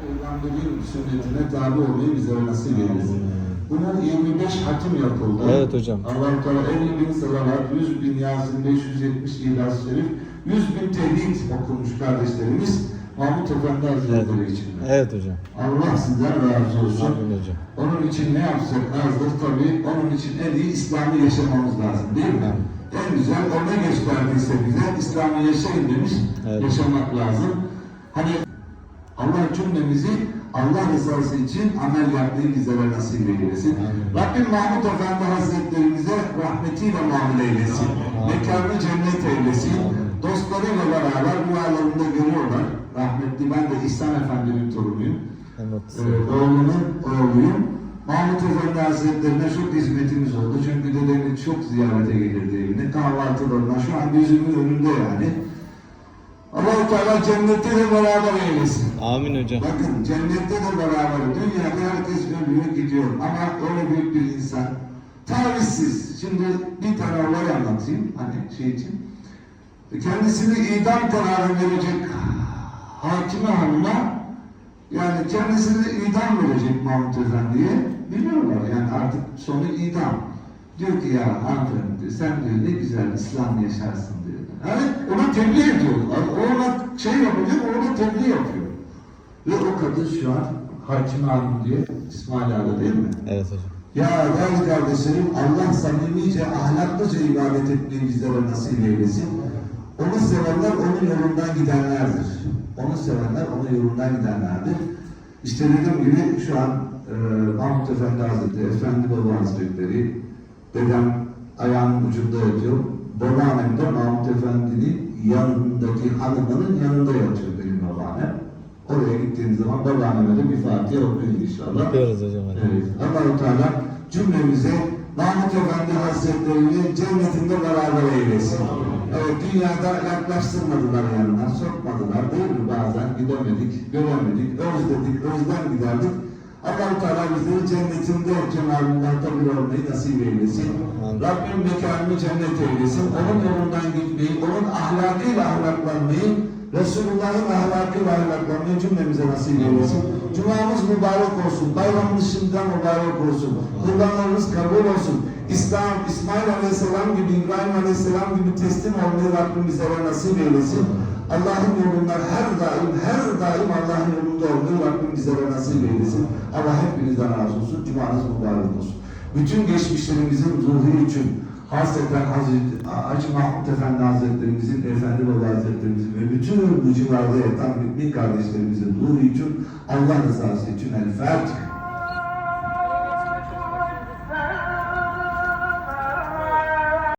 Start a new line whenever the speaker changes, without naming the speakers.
Peygamberin sünnetine tabi olmayı bize nasip eylesin. Buna 25 hatim yapıldı.
Evet hocam.
Allah-u Teala 50 bin salavat, 100 bin Yasin, 570 İhlas Şerif, 100 bin tehdit okunmuş kardeşlerimiz Mahmut Efendi Hazretleri için.
Evet hocam.
Allah sizden razı olsun.
Amin hocam.
Onun için ne yapsak azdır tabii. Onun için en iyi İslam'ı yaşamamız lazım değil mi? En güzel o ne gösterdiyse bize İslam'ı yaşayın demiş.
Evet.
Yaşamak lazım. Hani Allah cümlemizi Allah rızası için amel yapmayı bizlere nasip eylesin. Rabbim Mahmut Efendi Hazretlerimize rahmetiyle muamele eylesin. Mekanı cennet eylesin. Dostlarıyla beraber dualarında görüyorlar. Rahmetli ben de İhsan Efendi'nin torunuyum.
Evet.
Ee, oğlunun oğluyum. Mahmut Efendi Hazretlerine çok hizmetimiz oldu. Çünkü dedemi çok ziyarete gelirdi evine. Kahvaltılarına şu an gözümün önünde yani. Allah-u Teala cennette de beraber eylesin.
Amin hocam.
Bakın cennette de beraber. Dünyada herkes ölüyor gidiyor. Ama öyle büyük bir insan. Tavizsiz. Şimdi bir tane olay anlatayım. Hani şey için. Kendisini idam kararı verecek hakime hanıma yani kendisini idam verecek Mahmut Efendi'ye biliyorlar yani artık sonu idam. Diyor ki ya hanımefendi diyor, sen diyor ne güzel İslam yaşarsın diyor. Yani ona tebliğ ediyor. O ona şey yapacak, o ona tebliğ yapıyor. Ve o kadın şu an Hakime Hanım diye İsmail Ağa değil mi?
Evet hocam.
Ya değerli kardeşlerim Allah samimice, ahlaklıca ibadet etmeyi bizlere nasip eylesin. Onu sevenler onun yolundan gidenlerdir. Onu sevenler onun yolundan gidenlerdir. İşte dediğim gibi şu an e, Mahmut Efendi Hazretleri, Efendi Baba Hazretleri, dedem ayağının ucunda yatıyor. Babaannem de Mahmut Efendi'nin yanındaki hanımının yanında yatıyor benim babaannem. Oraya gittiğiniz zaman babaanneme de bir Fatiha okuyun inşallah.
Yapıyoruz hocam.
Evet. Allah-u Teala cümlemize Mahmut Efendi Hazretleri'ni cennetinde beraber eylesin. Evet, dünyada yaklaştırmadılar yanına, sokmadılar değil mi bazen? Gidemedik, göremedik, özledik, özlem giderdik. Allah-u Teala bizleri cennetinde cenab bir olmayı nasip eylesin. Rabbim mekanını cennet eylesin. Onun yolundan gitmeyi, onun ahlakıyla ahlaklanmayı, Resulullah'ın ahlakıyla ahlaklanmayı cümlemize nasip eylesin. Cumamız mübarek olsun. Bayramımız şimdiden mübarek olsun. Kurbanlarımız kabul olsun. İslam, İsmail Aleyhisselam gibi, İbrahim Aleyhisselam gibi teslim olmayı Rabbim bizlere nasip eylesin. Allah'ın yolundan her daim, her daim Allah'ın yolunda olmayı Rabbim bizlere nasip eylesin. Allah hepinizden razı olsun. Cumanız mübarek olsun. Bütün geçmişlerimizin ruhu için, hasreten Hazreti Hacı Mahmut Efendi Hazretlerimizin, Efendi Baba Hazretlerimizin ve bütün bu civarda yatan mümin kardeşlerimizin ruhu için, Allah rızası için El Fatiha.